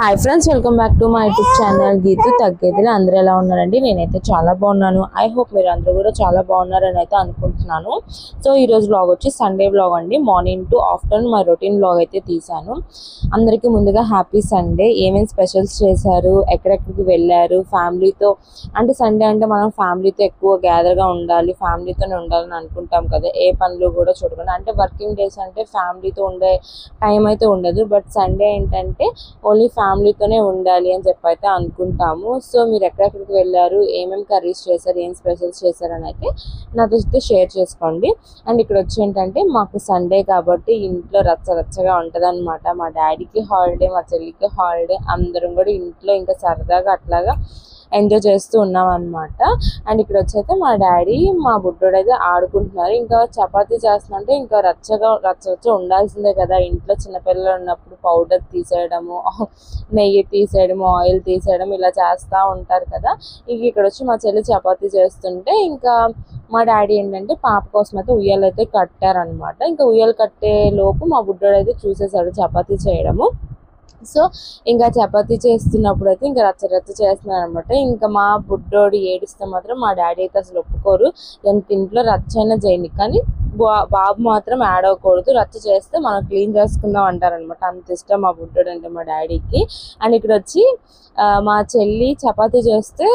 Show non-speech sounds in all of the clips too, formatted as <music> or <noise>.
Hi friends welcome back to my YouTube channel Geethu తగ్గేదిలో అందరూ ఎలా ఉన్నారండి? నేనైతే చాలా బాగున్నాను. ఐ హోప్ మీరు అందరూ కూడా చాలా బాగున్నారని అయితే అనుకుంటున్నాను. సో ఈరోజు బ్లాగ్ వచ్చి సండే బ్లాగ్ అండి. మార్నింగ్ టు ఆఫ్టర్నూన్ మా రొటీన్ బ్లాగ్ అయితే తీసాను అందరికీ ముందుగా హ్యాపీ సండే ఏమేమి స్పెషల్స్ చేశారు? ఎక్కడెక్కడికి వెళ్ళారు? ఫ్యామిలీతో అంటే సండే అంటే మనం ఫ్యామిలీతో ఎక్కువ గ్యాదర్గా ఉండాలి ఫ్యామిలీతోనే ఉండాలని అనుకుంటాం కదా. ఏ పనులు కూడా చూడకుండా అంటే వర్కింగ్ డేస్ అంటే ఫ్యామిలీతో ఉండే టైం అయితే ఉండదు. బట్ సండే ఏంటంటే ఓన్లీ ఫ్యామిలీ ఫ్యామిలీతోనే ఉండాలి అని చెప్పి అయితే అనుకుంటాము. సో మీరు ఎక్కడెక్కడికి వెళ్ళారు? ఏమేమి కర్రీస్ చేశారు? ఏం స్పెషల్స్ చేశారు అని అయితే నాతో అయితే షేర్ చేసుకోండి. అండ్ ఇక్కడ వచ్చి ఏంటంటే మాకు సండే కాబట్టి ఇంట్లో రచ్చ రచ్చగా ఉంటుంది మా డాడీకి హాలిడే మా చెల్లికి హాలిడే అందరం కూడా ఇంట్లో ఇంకా సరదాగా అట్లాగా ఎంజాయ్ చేస్తూ ఉన్నాం అనమాట అండ్ ఇక్కడ వచ్చైతే మా డాడీ మా బుడ్డోడు అయితే ఆడుకుంటున్నారు. ఇంకా చపాతీ చేస్తుంటే ఇంకా రచ్చగా రచ్చ ఉండాల్సిందే కదా. ఇంట్లో చిన్నపిల్లలు ఉన్నప్పుడు పౌడర్ తీసేయడము <laughs> నెయ్యి తీసేయడము ఆయిల్ తీసేయడం ఇలా చేస్తూ ఉంటారు కదా. ఇంక ఇక్కడ వచ్చి మా చెల్లి చపాతీ చేస్తుంటే ఇంకా మా డాడీ ఏంటంటే పాప కోసం అయితే ఉయ్యాలు అయితే కట్టారనమాట ఇంకా ఉయ్యాలు కట్టే లోపు మా బుడ్డోడు అయితే చూసేసాడు చపాతీ చేయడము. సో ఇంకా చపాతి చేస్తున్నప్పుడు అయితే ఇంకా రచ్చ రచ్చ చేస్తున్నారు అనమాట ఇంకా మా బుడ్డోడు ఏడిస్తే మాత్రం మా డాడీ అయితే అసలు ఒప్పుకోరు. ఎంత ఇంట్లో రచ్చ అయినా చేయని కానీ బా- బాబు మాత్రం యాడ్ అవ్వకూడదు. రచ్చ చేస్తే మనం క్లీన్ చేసుకుందాం అంటారనమాట అంత ఇష్టం మా బుడ్డోడు అంటే మా డాడీకి. అండ్ ఇక్కడ వచ్చి మా చెల్లి చపాతీ చేస్తే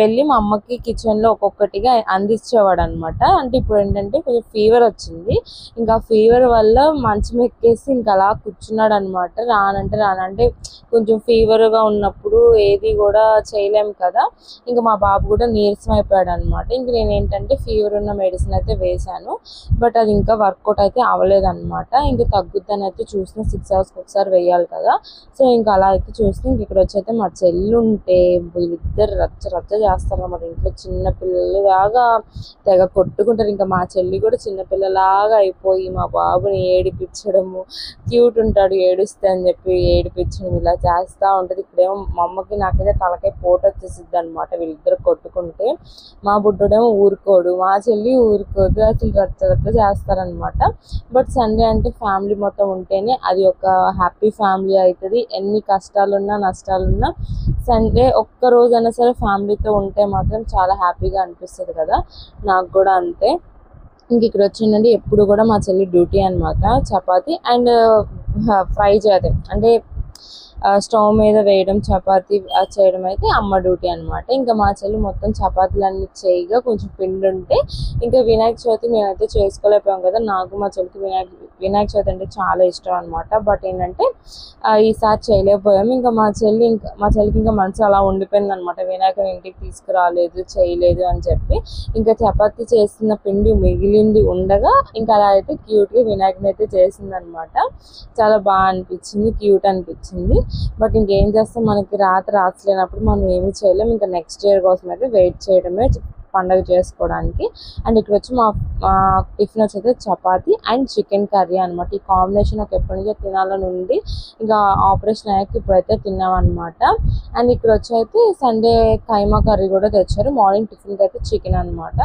వెళ్ళి మా అమ్మకి కిచెన్లో ఒక్కొక్కటిగా అందించేవాడు అనమాట అంటే ఇప్పుడు ఏంటంటే కొంచెం ఫీవర్ వచ్చింది. ఇంకా ఫీవర్ వల్ల మంచం ఎక్కేసి ఇంకా అలా కూర్చున్నాడు అనమాట రానంటే రానంటే కొంచెం ఫీవర్గా ఉన్నప్పుడు ఏది కూడా చేయలేము కదా. ఇంకా మా బాబు కూడా నీరసం అయిపోయాడు అనమాట ఇంక నేను ఏంటంటే ఫీవర్ ఉన్న మెడిసిన్ అయితే వేశాను. బట్ అది ఇంకా వర్కౌట్ అయితే అవ్వలేదు అనమాట ఇంకా తగ్గుద్దని అయితే చూసిన సిక్స్ అవర్స్ ఒకసారి వేయాలి కదా. సో ఇంకా అలా అయితే చూస్తే ఇంక ఇక్కడ వచ్చి అయితే మా చెల్లుంటే వీళ్ళిద్దరు రచ్చ రచ్చ చేస్తారు అన్నమాట ఇంట్లో చిన్న పిల్లలాగా తెగ కొట్టుకుంటారు. ఇంకా మా చెల్లి కూడా చిన్నపిల్లలాగా అయిపోయి మా బాబుని ఏడిపించడము క్యూట్ ఉంటాడు ఏడుస్తే అని చెప్పి ఏడిపించడం ఇలా చేస్తూ ఉంటుంది. ఇక్కడేమో మా అమ్మకి నాకైతే తలకాయ పోటు వచ్చేసిద్ది అనమాట వీళ్ళిద్దరు కొట్టుకుంటే మా బుడ్డోడేమో ఊరుకోడు మా చెల్లి ఊరుకోదు. అసలు రచ్చ రచ్చ చేస్తారనమాట బట్ సండే అంటే ఫ్యామిలీ మొత్తం ఉంటేనే అది ఒక హ్యాపీ ఫ్యామిలీ అవుతుంది ఎన్ని కష్టాలున్నా నష్టాలున్నా సండే ఒక్క రోజైనా సరే ఫ్యామిలీతో ఉంటే మాత్రం చాలా హ్యాపీగా అనిపిస్తుంది కదా. నాకు కూడా అంతే. ఇంక ఇక్కడ వచ్చిందండి ఎప్పుడు కూడా మా చెల్లి డ్యూటీ అన్నమాట చపాతి అండ్ ఫ్రై చేయడం అంటే స్టవ్ మీద వేయడం చపాతి అది చేయడం అయితే అమ్మ డ్యూటీ అనమాట ఇంకా మా చెల్లి మొత్తం చపాతీలన్నీ చేయగా కొంచెం పిండి ఉంటే ఇంకా వినాయక చవితి మేమైతే చేసుకోలేకపోయాం కదా. నాకు మా చెల్లికి వినాయక వినాయక చవితి అంటే చాలా ఇష్టం అనమాట బట్ ఏంటంటే ఈసారి చేయలేకపోయాం. ఇంకా మా చెల్లి ఇంకా మా చెల్లికి ఇంకా మనసు అలా ఉండిపోయింది అనమాట వినాయకుని ఇంటికి తీసుకురాలేదు చేయలేదు అని చెప్పి. ఇంకా చపాతి చేస్తున్న పిండి మిగిలింది ఉండగా ఇంకా అలా అయితే క్యూట్గా వినాయకుని అయితే చేసిందనమాట చాలా బాగా అనిపించింది క్యూట్ అనిపించింది. బట్ ఇంకేం చేస్తాం? మనకి రాత్రి రాసలేనప్పుడు మనం ఏమీ చేయలేం. ఇంకా నెక్స్ట్ ఇయర్ కోసం అయితే వెయిట్ చేయడమే పండగ చేసుకోవడానికి. అండ్ ఇక్కడ వచ్చి మా టిఫిన్ వచ్చి చపాతి అండ్ చికెన్ కర్రీ అనమాట ఈ కాంబినేషన్ నాకు ఎప్పటి నుంచో తినాలని ఉంది. ఇంకా ఆపరేషన్ అయ్యాక ఇప్పుడైతే తిన్నాం అనమాట అండ్ ఇక్కడ వచ్చి అయితే సండే కైమా కర్రీ కూడా తెచ్చారు. మార్నింగ్ టిఫిన్కి అయితే చికెన్ అనమాట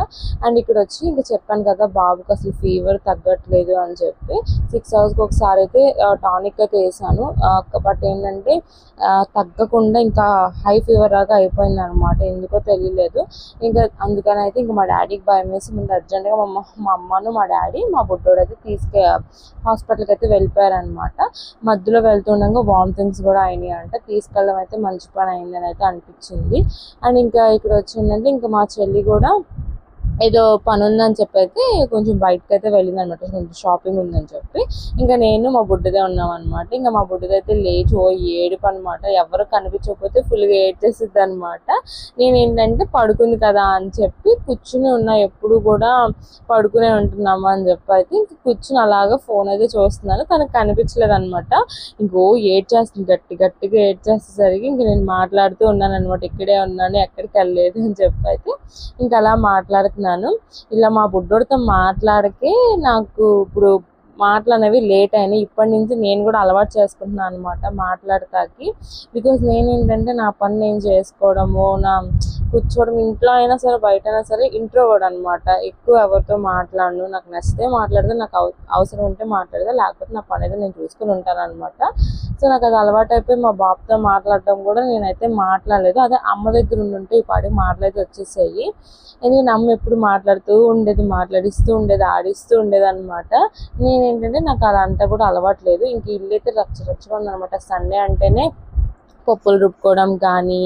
అండ్ ఇక్కడ వచ్చి ఇంకా చెప్పాను కదా బాబుకి అసలు ఫీవర్ తగ్గట్లేదు అని చెప్పి. సిక్స్ అవర్స్కి ఒకసారి అయితే టానిక్ అయితే వేసాను. బట్ ఏంటంటే తగ్గకుండా ఇంకా హై ఫీవర్ లాగా అయిపోయింది అనమాట ఎందుకో తెలియలేదు. ఇంకా అందుకని అయితే ఇంకా మా డాడీకి భయం వేసి ముందు అర్జెంట్గా మా మా అమ్మను మా డాడీ మా బుడ్డోడు అయితే తీసుకే హాస్పిటల్కి అయితే వెళ్ళిపోయారనమాట మధ్యలో వెళ్తుండగా వామిటింగ్స్ కూడా అయినాయి అంట తీసుకెళ్ళడం అయితే మంచి పని అయిందని అయితే అనిపించింది. అండ్ ఇంకా ఇక్కడ వచ్చిందంటే ఇంకా మా చెల్లి కూడా ఏదో పని ఉందని చెప్పి అయితే కొంచెం బయటకు అయితే వెళ్ళింది అనమాట కొంచెం షాపింగ్ ఉందని చెప్పి. ఇంకా నేను మా బుడ్డదే ఉన్నాం అనమాట ఇంకా మా బుడ్డది అయితే లేచి ఓ ఏడుపు అనమాట ఎవరు కనిపించకపోతే ఫుల్గా ఏడ్చేసిద్ది అనమాట నేను ఏంటంటే పడుకుంది కదా అని చెప్పి కూర్చుని ఉన్నా. ఎప్పుడు కూడా పడుకునే ఉంటున్నాము అని చెప్పి అయితే ఇంక కూర్చుని అలాగా ఫోన్ అయితే చూస్తున్నాను. తనకు కనిపించలేదు అనమాట ఇంకో ఏడ్ చేస్తుంది గట్టి గట్టిగా ఏడ్చేసేసరికి ఇంక నేను మాట్లాడుతూ ఉన్నాను అనమాట ఇక్కడే ఉన్నాను ఎక్కడికి వెళ్ళలేదు అని చెప్పి అయితే ఇంకా అలా మాట్లాడుతున్నాను. ఇలా మా బుడ్డోడితో మాట్లాడకే నాకు ఇప్పుడు మాటలు అనేవి లేట్ అయినాయి. ఇప్పటి నుంచి నేను కూడా అలవాటు చేసుకుంటున్నాను అనమాట మాట్లాడటానికి. బికాస్ నేను ఏంటంటే నా పని నేను చేసుకోవడము నా కూర్చోవడం ఇంట్లో అయినా సరే బయట అయినా సరే ఇంట్రోవర్డ్ అనమాట ఎక్కువ ఎవరితో మాట్లాడను. నాకు నచ్చితే మాట్లాడితే నాకు అవసరం ఉంటే మాట్లాడితే లేకపోతే నా పని అయితే నేను చూసుకుని ఉంటాను అనమాట సో నాకు అది అలవాటు అయిపోయి మా బాబుతో మాట్లాడడం కూడా నేనైతే మాట్లాడలేదు. అదే అమ్మ దగ్గర ఉండుంటే ఈ పాటికి మాట్లాడితే వచ్చేసాయి. ఎందుకంటే అమ్మ ఎప్పుడు మాట్లాడుతూ ఉండేది మాట్లాడిస్తూ ఉండేది ఆడిస్తూ ఉండేది అనమాట నేను ఏంటంటే నాకు అదంతా కూడా అలవాటు లేదు. ఇంక ఇల్లు అయితే రచ్చ రచ్చగా ఉందన్నమాట. సండే అంటేనే పప్పులు రుబ్బుకోవడం కానీ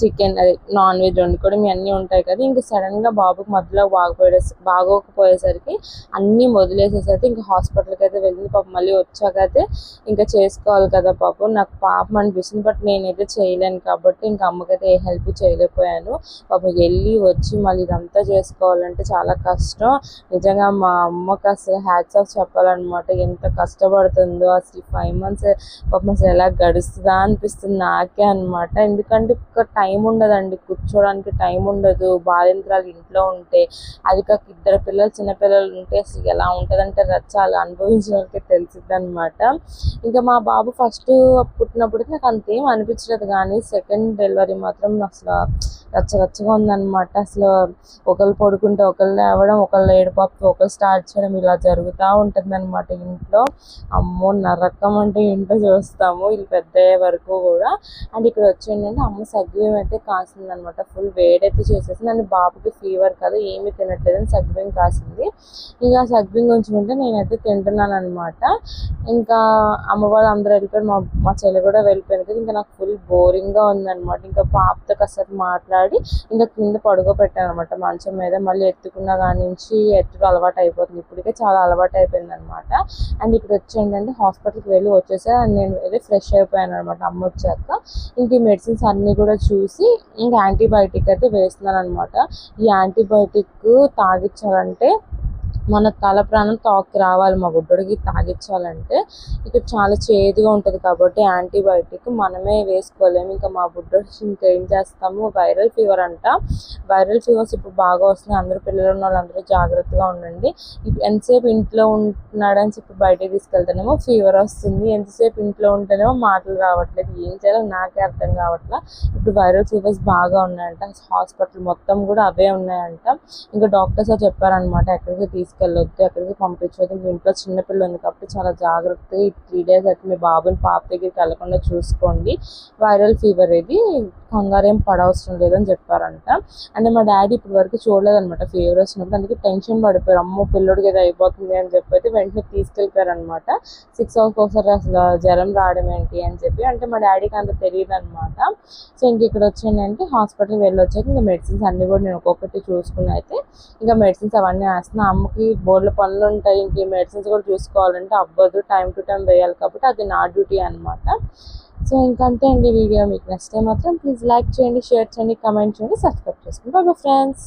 చికెన్ అదే నాన్ వెజ్ వండుకోవడం ఇవన్నీ ఉంటాయి కదా. ఇంకా సడన్గా బాబుకి మధ్యలో బాగోపోయే బాగోకపోయేసరికి అన్నీ వదిలేసేసరికి ఇంకా హాస్పిటల్కి అయితే వెళ్ళింది. పాపం మళ్ళీ వచ్చాకైతే ఇంకా చేసుకోవాలి కదా పాపం. నాకు పాపం అనిపిస్తుంది బట్ నేనైతే చేయలేను కాబట్టి ఇంకా అమ్మకైతే ఏ హెల్ప్ చేయలేకపోయాను. పాపం వెళ్ళి వచ్చి మళ్ళీ ఇదంతా చేసుకోవాలంటే చాలా కష్టం. నిజంగా మా అమ్మకి అసలు హ్యాట్స్ ఆఫ్ చెప్పాలన్నమాట. ఎంత కష్టపడుతుందో అసలు ఫైవ్ మంత్స్ పాపం అసలు ఎలా గడుస్తుందా అనిపిస్తుంది నాకు. అన్నమాట. ఎందుకంటే ఒక టైం ఉండదండి. కూర్చోడానికి టైం ఉండదు. బాలింత్రాలు ఇంట్లో ఉంటే అది కాక ఇద్దరు పిల్లలు చిన్నపిల్లలు ఉంటే అసలు ఎలా ఉంటుందంటే రచ్చాలు అనుభవించిన వాళ్ళకి తెలిసిద్ది అనమాట ఇంకా మా బాబు ఫస్ట్ పుట్టినప్పటికి నాకు అంతేం అనిపించలేదు కానీ సెకండ్ డెలివరీ మాత్రం అసలు రచ్చ రచ్చగా ఉందన్నమాట. అసలు ఒకళ్ళు పడుకుంటే ఒకళ్ళు లేవడం ఒకళ్ళు ఏడుపాపు ఒకళ్ళు స్టార్ట్ చేయడం ఇలా జరుగుతూ ఉంటుంది అనమాట ఇంట్లో. అమ్మో నరకం అంటే ఏంటో చూస్తాము. వీళ్ళు పెద్ద వరకు కూడా అండ్ ఇక్కడ వచ్చి ఏంటంటే అమ్మ సగ్గుబియ్యం అయితే కాసింది అనమాట ఫుల్ వేడైతే చేసేసి నన్ను బాబుకి ఫీవర్ కాదు ఏమీ తినట్లేదు అని సగ్గుబియ్యం కాసింది. ఇంకా సగ్గుబియ్యం ఉంచుకుంటే నేనైతే తింటున్నాను అనమాట ఇంకా అమ్మ వాళ్ళు అందరూ వెళ్ళిపోయారు. మా మా చెల్లి కూడా వెళ్ళిపోయింది కదా. ఇంకా నాకు ఫుల్ బోరింగ్గా ఉందన్నమాట ఇంకా పాపతో కాసేపు మాట్లాడి ఇంకా కింద పడుకోబెట్టాను అనమాట మంచం మీద మళ్ళీ ఎత్తుకున్న కాడి నుంచి ఎత్తుడు అలవాటు అయిపోతుంది. ఇప్పటికే చాలా అలవాటు అయిపోయింది అనమాట అండ్ ఇక్కడ వచ్చి ఏంటంటే హాస్పిటల్కి వెళ్ళి వచ్చేసా. అండ్ నేను వెళ్ళి ఫ్రెష్ అయిపోయాను అనమాట అమ్మ వచ్చాక. ఇంక ఈ మెడిసిన్స్ అన్నీ కూడా చూసి ఇంకా యాంటీబయాటిక్ అయితే వేస్తున్నాను అనమాట ఈ యాంటీబయాటిక్ తాగించాలంటే మన తల ప్రాణం తాకి రావాలి మా బుడ్డోడికి తాగించాలంటే ఇక్కడ చాలా చేదుగా ఉంటుంది కాబట్టి యాంటీబయాటిక్ మనమే వేసుకోలేము ఇంకా మా బుడ్డోడికి ఇంకా ఏం చేస్తాము? వైరల్ ఫీవర్ అంట. వైరల్ ఫీవర్స్ ఇప్పుడు బాగా వస్తున్నాయి. అందరూ పిల్లలు ఉన్న వాళ్ళందరూ జాగ్రత్తగా ఉండండి. ఎంతసేపు ఇంట్లో ఉంటున్నాడని చెప్పి బయటకు తీసుకెళ్తానేమో ఫీవర్ వస్తుంది. ఎంతసేపు ఇంట్లో ఉంటేనేమో మాటలు రావట్లేదు. ఏం చేయాలో నాకే అర్థం కావట్లేదు ఇప్పుడు వైరల్ ఫీవర్స్ బాగా ఉన్నాయంట. హాస్పిటల్ మొత్తం కూడా అవే ఉన్నాయంట. ఇంకా డాక్టర్స్ చెప్పారనమాట ఎక్కడికి తీసుకెళ్ళొద్దు ఎక్కడికి పంపించవద్దు ఇంకా ఇంట్లో చిన్నపిల్ల ఉంది కాబట్టి చాలా జాగ్రత్తగా ఈ త్రీ డేస్ అయితే మీ బాబుని పాప దగ్గరికి వెళ్ళకుండా చూసుకోండి. వైరల్ ఫీవర్ ఇది. కంగారేం పడవసరం లేదని చెప్పారంట. అంటే మా డాడీ ఇప్పటి వరకు చూడలేదనమాట ఫీవర్ వచ్చినప్పుడు అందుకే టెన్షన్ పడిపోయారు. అమ్మో పిల్లోడికి ఏదో అయిపోతుంది అని చెప్పి అయితే వెంటనే తీసుకెళ్ళిపోయారనమాట సిక్స్ అవర్స్ ఒకసారి అసలు జ్వరం రావడం ఏంటి అని చెప్పి. అంటే మా డాడీకి అంత తెలియదు అనమాట సో ఇంక ఇక్కడ వచ్చిందంటే హాస్పిటల్కి వెళ్ళొచ్చాక ఇంకా మెడిసిన్స్ అన్ని కూడా నేను ఒక్కొక్కటి చూసుకుని అయితే ఇంకా మెడిసిన్స్ అవన్నీ వేస్తున్నా. అమ్మకి బోర్డులో పనులు ఉంటాయి. ఇంక మెడిసిన్స్ కూడా చూసుకోవాలంటే అవ్వదు. టైం టు టైం వేయాలి కాబట్టి అది నా డ్యూటీ అనమాట సో ఇంకంతే అండి వీడియో. మీకు నచ్చితే మాత్రం ప్లీజ్ లైక్ చేయండి షేర్ చేయండి కమెంట్ చేయండి సబ్స్క్రైబ్ చేసుకోండి. బాబా ఫ్రెండ్స్.